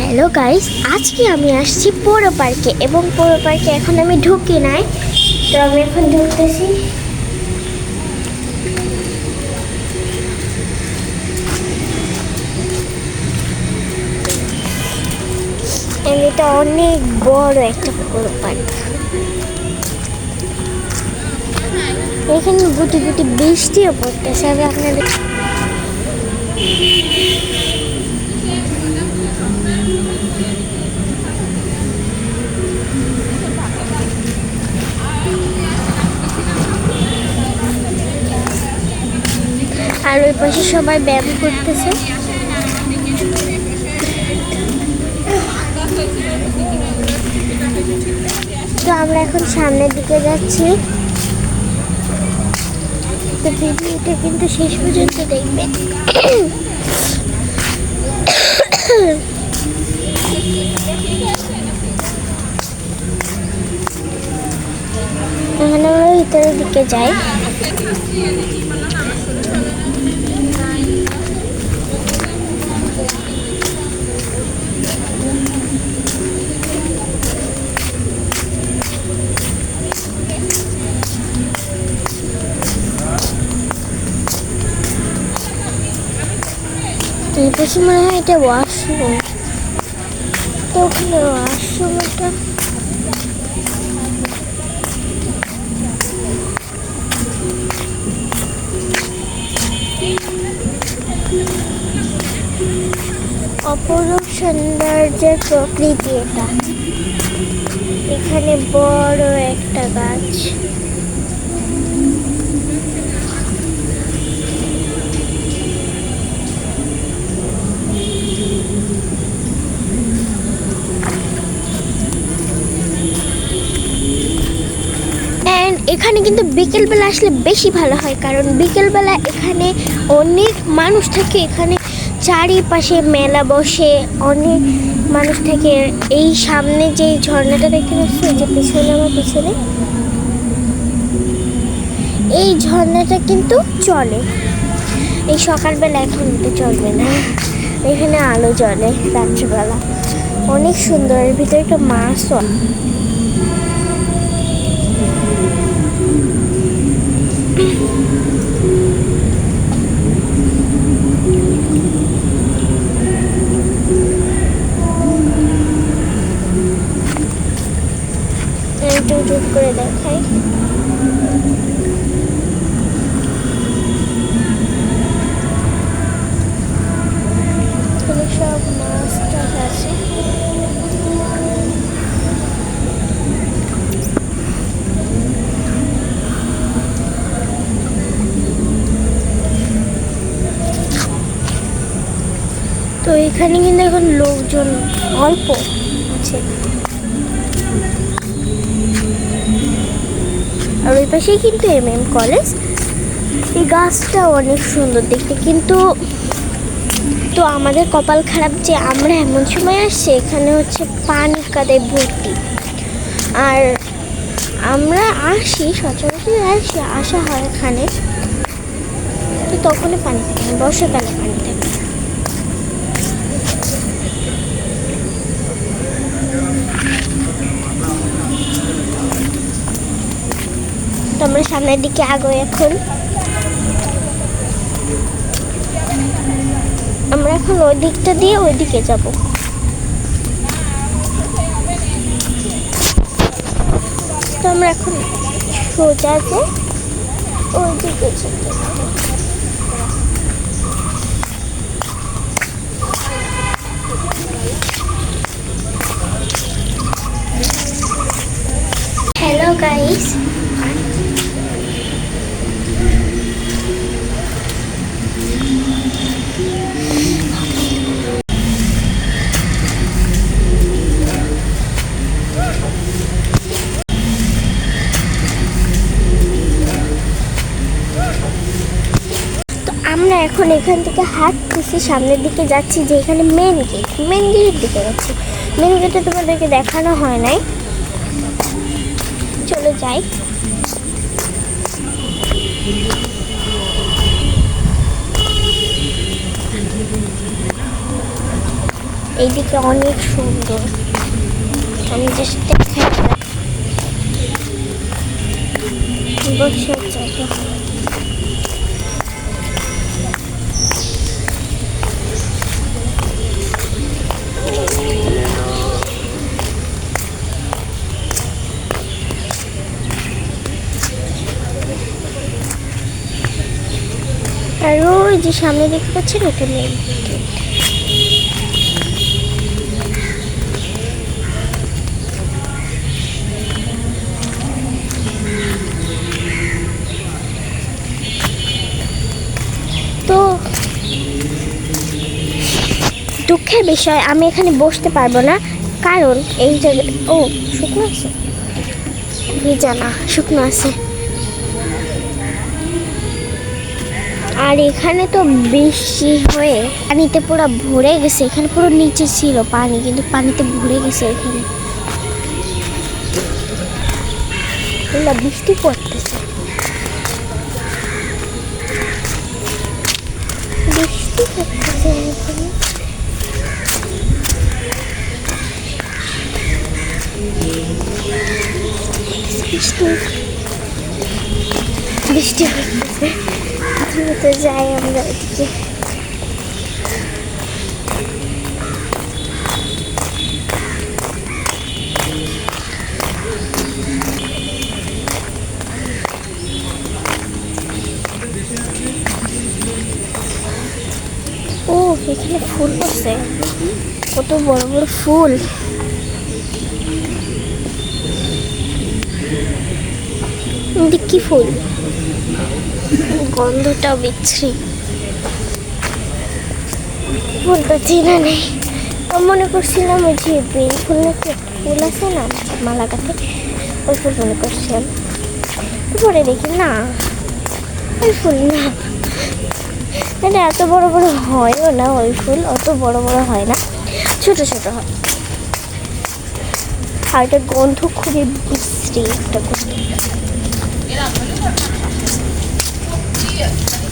Hello guys আজকে আমি আসছি পৌর পার্কে এবং পৌর পার্কে এখন আমি ঢুকি নাই। তো আমি এখন ঢুকতেছি। এটা অনেক বড় একটা পৌর পার্ক। এখানে গুটি গুটি বৃষ্টিও পড়তেছে। আমি আপনাদের পাশে সবাই ব্যায়াম করতেছে। তো আমরা এখন সামনের দিকে যাচ্ছি। তো ভিডিওটা কিন্তু শেষ পর্যন্ত দেখবে এখন আমরা ভিতরের দিকে যাই। এই পাশে মনে হয় এটা ওয়াশরুম তো ওখানে ওয়াশরুম এটা। অপরূপ সৌন্দর্যের প্রকৃতি এটা। এখানে বড় একটা গাছ। এখানে কিন্তু বিকেলবেলা আসলে বেশি ভালো হয়, কারণ বিকেলবেলা এখানে অনেক মানুষ থাকে, এখানে চারিপাশে মেলা বসে, অনেক মানুষ থাকে। এই সামনে যে ঝর্ণাটা দেখতে পাচ্ছি যে পিছনে, আমার পিছনে, এই ঝর্ণাটা কিন্তু চলে। এই সকালবেলা এখন তো চলবে না, এখানে আলো জ্বলে রাত্রিবেলা। অনেক সুন্দর, এর ভিতরে একটা মাছও। একটু জুম করে দেখাই। আছে। তো এখানে কিন্তু এখন লোকজন অল্প আছে। আর ওই পাশেই কিন্তু এম এম কলেজ এই গাছটা অনেক সুন্দর দেখতে, কিন্তু তো আমাদের কপাল খারাপ যে আমরা এমন সময় আসছি, এখানে হচ্ছে পানি কাদায় ভর্তি। আর আমরা আসি, সচরাচর আসি, আসা হয় এখানে। তো তখনই পানি থাকে, বর্ষাকালে পানি থাকে। সামনের দিকে আগো এখন। আমরা এখন ওই দিকটা দিয়ে ওই দিকে যাব। তো আমরা এখন সোজা যে ওই দিকে আমরা এখন এখান থেকে হাঁটতেছি, সামনের দিকে যাচ্ছি, যে এখানে মেন গেট মেন গেটের দিকে যাচ্ছি। মেন গেটে তোমাদেরকে দেখানো হয় নাই। চলে যাই। এইদিকে অনেক সুন্দর। আমি জাস্ট দেখাই। বসে জায়গা। আর ওই যে সামনে দেখতে পাচ্ছেন ওটা মেন তো দুঃখের বিষয় আমি এখানে বসতে পারব না। কারণ এই জায়গাটা ও, শুকনো আছে? ভিজা না, শুকনো আছে। আর এখানে তো বৃষ্টি হয়ে পানিতে পুরো ভরে গেছে। এখানে পুরো নিচে ছিল পানি, কিন্তু পানিতে ভরে গেছে এখানে। বৃষ্টি পড়তেছে। বৃষ্টি পড়তেছে বৃষ্টি। বৃষ্টি পড়তেছে তো যাই আমরা ওদিকে ও, এখানে ফুল আছে কত বড় বড় ফুল। কি ফুল? গন্ধটাও বিচ্ছিরি। ফুলটা চেনা নেই। মনে করছিলাম ওই যে বেল ফুল নাকি ফুল আছে না, মালা গাছে ওই ফুল মনে করছিলাম। পরে দেখি না, ওই ফুল না। মানে এত বড় বড় হয়ও না ওই ফুল, অত বড় বড় হয় না, ছোট ছোট হয়। আর এটা গন্ধ খুবই বিশ্রী একটা গন্ধ। 你俩我就这看着好吃